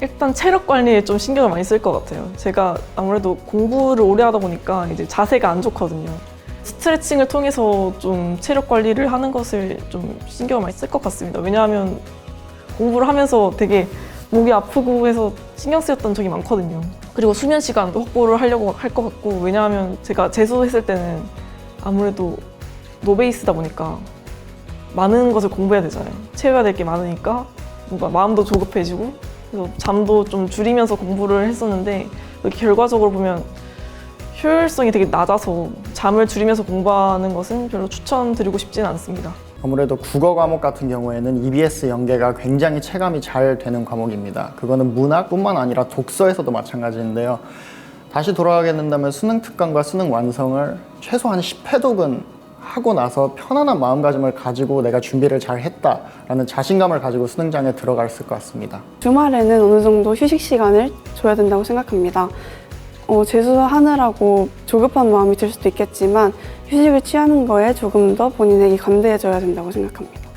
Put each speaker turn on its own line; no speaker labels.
일단 체력 관리에 좀 신경을 많이 쓸 것 같아요. 제가 아무래도 공부를 오래 하다 보니까 이제 자세가 안 좋거든요. 스트레칭을 통해서 좀 체력 관리를 하는 것을 좀 신경을 많이 쓸 것 같습니다. 왜냐하면 공부를 하면서 되게 목이 아프고 해서 신경 쓰였던 적이 많거든요. 그리고 수면 시간도 확보를 하려고 할 것 같고 왜냐하면 제가 재수했을 때는 아무래도 노베이스다 보니까 많은 것을 공부해야 되잖아요. 채워야 될 게 많으니까 뭔가 마음도 조급해지고 그래서 잠도 좀 줄이면서 공부를 했었는데 이렇게 결과적으로 보면 효율성이 되게 낮아서 잠을 줄이면서 공부하는 것은 별로 추천드리고 싶지는 않습니다.
아무래도 국어 과목 같은 경우에는 EBS 연계가 굉장히 체감이 잘 되는 과목입니다. 그거는 문학뿐만 아니라 독서에서도 마찬가지인데요. 다시 돌아가게 된다면 수능 특강과 수능 완성을 최소한 10회독은 하고 나서 편안한 마음가짐을 가지고 내가 준비를 잘 했다라는 자신감을 가지고 수능장에 들어갔을 것 같습니다.
주말에는 어느 정도 휴식 시간을 줘야 된다고 생각합니다. 어, 재수하느라고 조급한 마음이 들 수도 있겠지만 휴식을 취하는 거에 조금 더 본인에게 감대해줘야 된다고 생각합니다.